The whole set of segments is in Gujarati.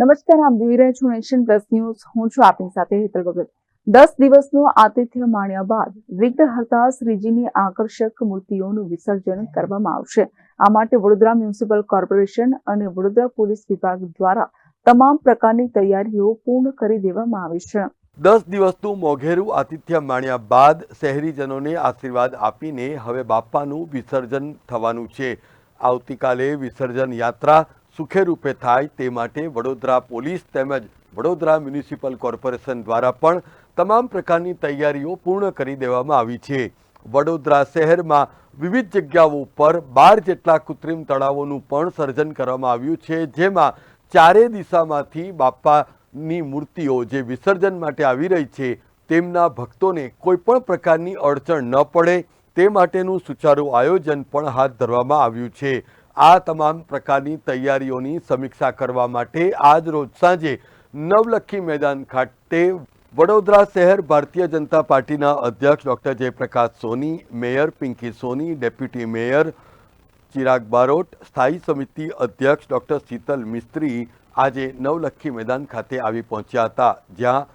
નમસ્કાર, આપ જોઈ રહ્યા છો નેશન પ્લસ ન્યૂઝ. હું છું આપની સાથે હેતલ ભગત દસ દિવસનું આતિથ્ય માણ્યા બાદ વિઘ્નહર્તા શ્રીજીની આકર્ષક મૂર્તિઓનું વિસર્જન કરવામાં આવશે. આ માટે વડોદરા મ્યુનિસિપલ કોર્પોરેશન અને વડોદરા પોલીસ વિભાગ દ્વારા તમામ પ્રકારની તૈયારીઓ પૂર્ણ કરી દેવામાં આવી છે. દસ દિવસનું મોઘેરું આતિથ્ય માણ્યા બાદ શહેરીજનોને આશીર્વાદ આપીને હવે બાપાનું વિસર્જન થવાનું છે. આવતીકાલે વિસર્જન યાત્રા સુખે રૂપે થાય તે માટે વડોદરા પોલીસ તેમજ વડોદરા મ્યુનિસિપલ કોર્પોરેશન દ્વારા પણ તમામ પ્રકારની તૈયારીઓ પૂર્ણ કરી દેવામાં આવી છે. વડોદરા શહેરમાં વિવિધ જગ્યાઓ પર બાર જેટલા કૃત્રિમ તળાવોનું પણ સર્જન કરવામાં આવ્યું છે, જેમાં ચારે દિશામાંથી બાપાની મૂર્તિઓ જે વિસર્જન માટે આવી રહી છે, તેમના ભક્તોને કોઈપણ પ્રકારની અડચણ ન પડે તે માટેનું સુચારું આયોજન પણ હાથ ધરવામાં આવ્યું છે. આ તમામ પ્રકારની તૈયારીઓની સમીક્ષા કરવા માટે આજ રોજ સાંજે નવલખી મેદાન ખાતે વડોદરા શહેર ભારતીય જનતા પાર્ટીના અધ્યક્ષ doctor Jayprakash Soni, mayor Pinki Soni, deputy mayor Chirag Barot, સ્થાયી સમિતિ અધ્યક્ષ ડૉક્ટર શીતલ મિસ્ત્રી આજે નવલખી મેદાન ખાતે આવી પહોંચ્યા હતા, જ્યાં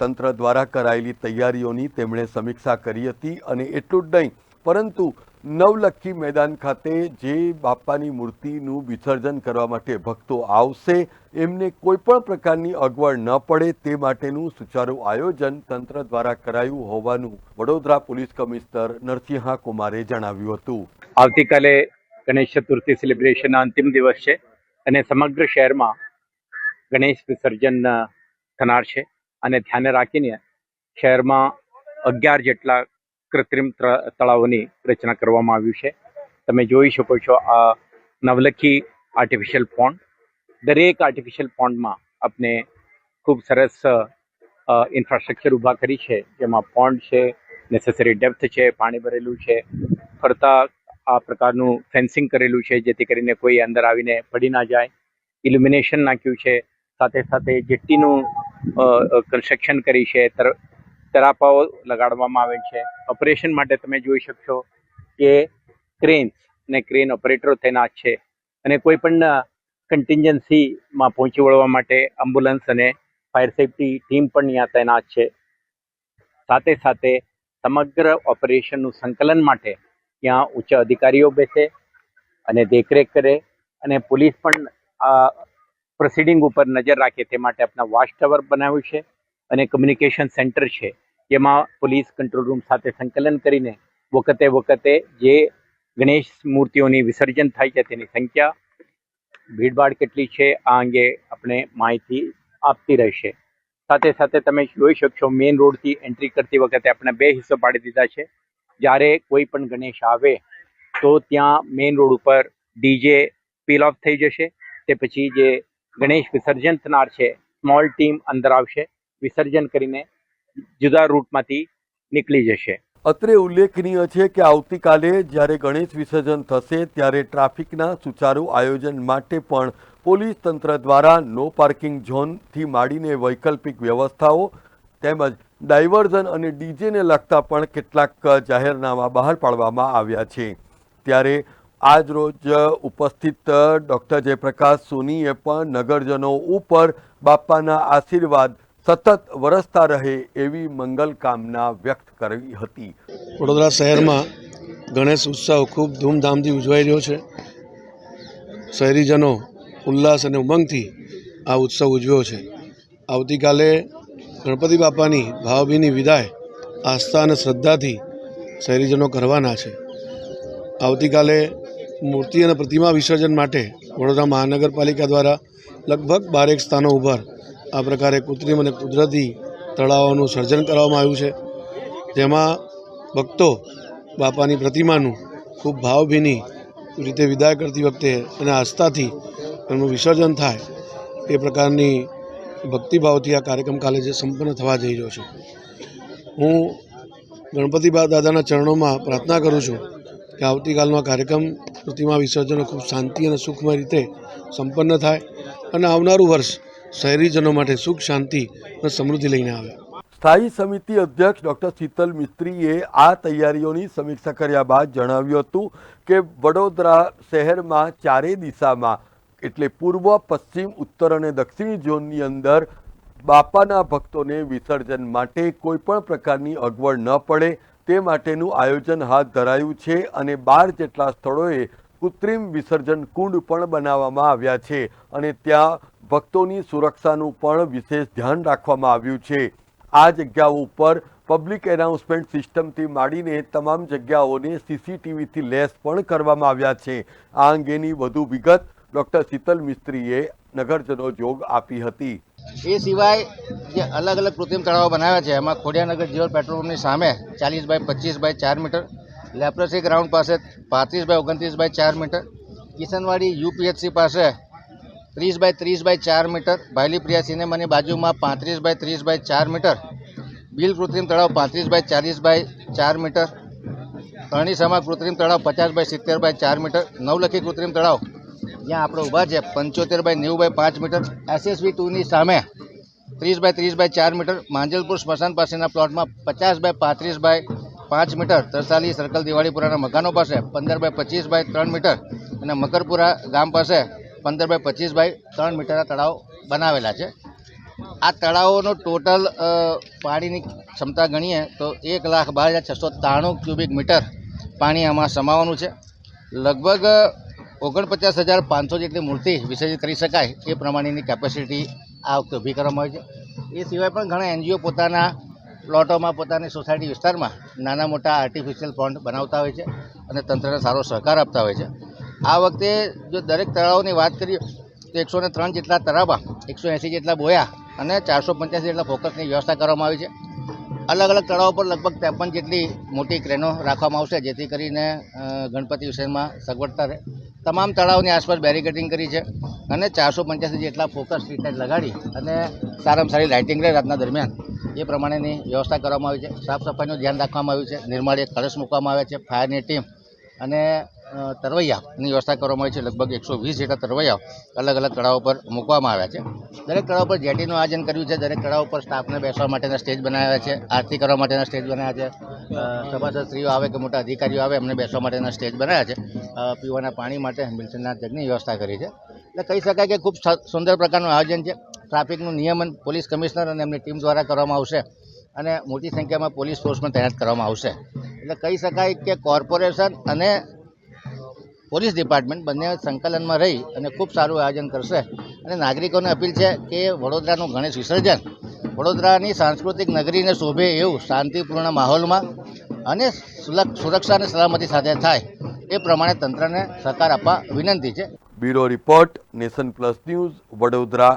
તંત્ર દ્વારા કરાયેલી તૈયારીઓની તેમણે સમીક્ષા કરી હતી અને એટલું જ નહીં, પરંતુ નવલખી મેદાન ખાતે જે બાપાની મૂર્તિનું વિસર્જન કરવા માટે ભક્તો આવશે, એમને કોઈ પણ પ્રકારની અગવડ ન પડે તે માટેનું સુચારું આયોજન તંત્ર દ્વારા કરાયું હોવાનું વડોદરા પોલીસ કમિશનર નરસિંહા કુમારે જણાવ્યું હતું. આવતીકાલે ગણેશ ચતુર્થી સેલિબ્રેશનના અંતિમ દિવસ છે અને સમગ્ર શહેરમાં ગણેશ વિસર્જન થનાર છે. અને ધ્યાને રાખીને શહેરમાં અગિયાર જેટલા કૃત્રિમ ત્ર- તળાવોની રચના કરવામાં આવ્યું છે. તમે જોઈ શકો છો આ નવલખી આર્ટિફિશિયલ પોન્ડ દરેક આર્ટિફિશિયલ પોન્ડમાં આપણે ખૂબ સરસ ઇન્ફ્રાસ્ટ્રક્ચર ઊભા કરી છે. જેમાં પોન્ડ છે નેસેસરી ડેપ્થ છે, પાણી ભરેલું છે. ફરતા આ પ્રકારનું ફેન્સિંગ કરેલું છે, જેથી કરીને કોઈ અંદર આવીને પડી ના જાય. ઇલ્યુમિનેશન નાખ્યું છે. સાથે સાથે જેટ્ટીનું કન્સ્ટ્રક્શન કરી છે. તરાપાઓ લગાડવામાં આવેલ છે. ઓપરેશન માટે તમે જોઈ શકશો કે ક્રેન્સ ને ક્રેન ઓપરેટરો તૈનાત છે. અને કોઈ પણ કન્ટિન્જન્સીમાં પહોંચી વળવા માટે એમ્બ્યુલન્સ અને ફાયર સેફટી ટીમ પણ ત્યાં તૈનાત છે. સાથે સાથે સમગ્ર ઓપરેશનનું સંકલન માટે ત્યાં ઉચ્ચ અધિકારીઓ બેસે અને દેખરેખ કરે અને પોલીસ પણ આ પ્રોસિડિંગ ઉપર નજર રાખે તે માટે આપણા વોચ ટાવર બનાવ્યું છે અને કમ્યુનિકેશન સેન્ટર છે. જેમાં પોલીસ કંટ્રોલ રૂમ સાથે સંકલન કરીને વખતે વખતે જે ગણેશ મૂર્તિઓની વિસર્જન થાય છે તેની સંખ્યા, ભીડભાડ કેટલી છે, આ અંગે આપણે માહિતી આપતી રહેશે. સાથે સાથે તમે જોઈ શકશો, મેઇન રોડથી એન્ટ્રી કરતી વખતે આપણે બે હિસ્સો પાડી દીધા છે. જ્યારે કોઈ પણ ગણેશ આવે, તો ત્યાં મેઇન રોડ ઉપર ડીજે પીલ ઓફ થઈ જશે. તે પછી જે ગણેશ વિસર્જન થનાર છે, સ્મોલ ટીમ અંદર આવશે. વિસર્જન કરીને જુદા રૂટમાંથી નીકળી જશે. અત્રે ઉલ્લેખનીય છે કે આવતીકાલે જ્યારે ગણેશ વિસર્જન થશે ત્યારે ટ્રાફિકના સુચારુ આયોજન માટે પણ પોલીસ તંત્ર દ્વારા નો પાર્કિંગ ઝોનથી માંડીને વૈકલ્પિક વ્યવસ્થાઓ તેમજ ડાયવર્ઝન અને ડીજેને લગતા પણ કેટલાક જાહેરનામા બહાર પાડવામાં આવ્યા છે. ત્યારે આજ રોજ ઉપસ્થિત ડૉક્ટર જયપ્રકાશ સોનીએ પણ નગરજનો ઉપર બાપાના આશીર્વાદ સતત વરસતા રહે એવી મંગલ કામના વ્યક્ત કરી હતી. વડોદરા શહેરમાં ગણેશ ઉત્સવ ખૂબ ધૂમધામથી ઉજવાઈ રહ્યો છે. શહેરીજનો ઉલ્લાસ અને ઉમંગથી આ ઉત્સવ ઉજવ્યો છે. આવતીકાલે ગણપતિ બાપાની ભાવભીની વિદાય આસ્થા અને શ્રદ્ધાથી શહેરીજનો કરવાના છે. આવતીકાલે મૂર્તિ અને પ્રતિમા વિસર્જન માટે વડોદરા મહાનગરપાલિકા દ્વારા લગભગ બારેક સ્થાનો ઉપર આ પ્રકારે કૃત્રિમ અને કુદરતી તળાવોનું સર્જન કરવામાં આવ્યું છે. જેમાં ભક્તો બાપાની પ્રતિમાનું ખૂબ ભાવભીની રીતે વિદાય કરતી વખતે અને આસ્થાથી એમનું વિસર્જન થાય એ પ્રકારની ભક્તિભાવથી આ કાર્યક્રમ કાલે જે સંપન્ન થવા જઈ રહ્યો છે. હું ગણપતિ દાદાના ચરણોમાં પ્રાર્થના કરું છું કે આવતીકાલનો આ કાર્યક્રમ પ્રતિમા વિસર્જન ખૂબ શાંતિ અને સુખમય રીતે સંપન્ન થાય અને આવનારું વર્ષ શહેરીજનો માટે સુખ, શાંતિ અને સમૃદ્ધિ લઈને આવે સ્થાયી સમિતિ અધ્યક્ષ ડૉક્ટર શીતલ મિસ્ત્રીએ આ તૈયારીઓની સમીક્ષા કર્યા બાદ જણાવ્યું હતું કે વડોદરા શહેરમાં ચારેય દિશામાં, એટલે પૂર્વ, પશ્ચિમ, ઉત્તર અને દક્ષિણ ઝોનની અંદર બાપાના ભક્તોને વિસર્જન માટે કોઈ પણ પ્રકારની અગવડ ન પડે તે માટેનું આયોજન હાથ ધરાયું છે અને બાર જેટલા સ્થળોએ કૃત્રિમ વિસર્જન કુંડ પણ બનાવવામાં આવ્યા છે અને ત્યાં ભક્તોની સુરક્ષાનું પણ વિશેષ ધ્યાન રાખવામાં આવ્યું છે. આ જગ્યાઓ ઉપર પબ્લિક એનાઉન્સમેન્ટ સિસ્ટમથી માંડીને તમામ જગ્યાઓને સીસીટીવીથી લેસ પણ કરવામાં આવ્યા છે. આ અંગેની વધુ વિગત ડૉક્ટર શીતલ મિસ્ત્રીએ નગરજનો જોગ આપી હતી. એ સિવાય જે અલગ અલગ કૃત્રિમ તળાવો બનાવ્યા છે, એમાં ખોડિયાનગર જીવલ પેટ્રોલ પંપની સામે ચાલીસ બાય પચીસ બાય ચાર મીટર લેપ્રસી ગ્રાઉન્ડ પાસે પાંત્રીસ બાય ઓગણત્રીસ બાય ચાર મીટર, કિશનવાડી યુપીએચસી પાસે ત્રીસ બાય ત્રીસ બાય ચાર મીટર ભાઈલીપ્રિયા સિનેમાની બાજુમાં પાંત્રીસ બાય ત્રીસ બાય ચાર મીટર, બિલ કૃત્રિમ તળાવ પાંત્રીસ બાય ચાલીસ બાય ચાર મીટર અરણીસામાં કૃત્રિમ તળાવ પચાસ બાય સિત્તેર બાય ચાર મીટર, નવલખી કૃત્રિમ તળાવ જ્યાં આપણે ઊભા છે પંચોતેર બાય નેવું બાય પાંચ મીટર, એસએસવી ટુની સામે ત્રીસ બાય ત્રીસ બાય ચાર મીટર, માંજલપુર સ્મશાન પાસેના પ્લોટમાં પચાસ બાય પાંત્રીસ બાય પાંચ મીટર તરસાલી સર્કલ દિવાળીપુરાના મકાનો પાસે પંદર બાય પચીસ બાય ત્રણ મીટર અને મકરપુરા ગામ પાસે પંદર બાય પચીસ બાય ત્રણ મીટરના તળાવ બનાવેલા છે. આ તળાવોનો ટોટલ પાણીની ક્ષમતા ગણીએ તો એક લાખ બાર હજાર છસો ત્રાણું ક્યુબિક મીટર પાણી આમાં સમાવવાનું છે. લગભગ ઓગણપચાસ હજાર પાંચસો જેટલી મૂર્તિ વિસર્જિત કરી શકાય એ પ્રમાણેની કેપેસિટી આ વખતે ઊભી કરવામાં આવી છે. એ સિવાય પણ ઘણા એનજીઓ પોતાના પ્લોટોમાં પોતાની સોસાયટી વિસ્તારમાં નાના મોટા આર્ટિફિશિયલ પોન્ડ બનાવતા હોય છે અને તંત્રને સારો સહકાર આપતા હોય છે. આ વખતે જો દરેક તળાવોની વાત કરીએ, તો એકસો ને ત્રણ જેટલા તળાવમાં એકસો એંસી જેટલા બોયા અને ચારસો પંચ્યાસી જેટલા ફોકસની વ્યવસ્થા કરવામાં આવી છે. અલગ અલગ તળાવો પર લગભગ ત્રેપન જેટલી મોટી ક્રેનો રાખવામાં આવશે, જેથી કરીને ગણપતિ વિસર્જનમાં સગવડતા રહે. તમામ તળાવની આસપાસ બેરિકેડિંગ કરી છે અને ચારસો પંચ્યાસી જેટલા ફોકસ સ્ટ્રીટ લાઇટ લગાડી અને સારામાં સારી લાઇટિંગ રહે રાતના દરમિયાન. એ પ્રમાણેની વ્યવસ્થા કરવામાં આવી છે. સાફ સફાઈનું ધ્યાન રાખવામાં આવ્યું છે. નિર્માળીએ કળશ મૂકવામાં આવ્યા છે. ફાયરની ટીમ અને તરવૈયાની વ્યવસ્થા કરવામાં આવી છે. લગભગ એકસો વીસ જેટલા તરવૈયાઓ અલગ અલગ કળાઓ પર મૂકવામાં આવ્યા છે. દરેક તળાવ પર જેટીનું આયોજન કર્યું છે. દરેક તળાવ પર સ્ટાફને બેસવા માટેના સ્ટેજ બનાવ્યા છે. આરતી કરવા માટેના સ્ટેજ બનાવ્યા છે. સભાસદશ્રીઓ આવે કે મોટા અધિકારીઓ આવે, એમને બેસવા માટેના સ્ટેજ બનાવ્યા છે. પીવાના પાણી માટે મિલ્સનના જગની વ્યવસ્થા કરી છે. એટલે કહી શકાય કે ખૂબ સુંદર પ્રકારનું આયોજન છે. ટ્રાફિકનું નિયમન પોલીસ કમિશનર અને એમની ટીમ દ્વારા કરવામાં આવશે અને મોટી સંખ્યામાં પોલીસ ફોર્સમાં તૈનાત કરવામાં આવશે. એટલે કહી શકાય કે કોર્પોરેશન અને પોલીસ ડિપાર્ટમેન્ટ બંને સંકલનમાં રહી અને ખૂબ સારું આયોજન કરશે. અને નાગરિકોને અપીલ છે કે વડોદરાનું ગણેશ વિસર્જન વડોદરાની સાંસ્કૃતિક નગરીને શોભે એવું શાંતિપૂર્ણ માહોલમાં અને સુરક્ષા અને સલામતી સાથે થાય એ પ્રમાણે તંત્રને સહકાર આપવા વિનંતી છે. Bureau report Nation Plus News Vadodara.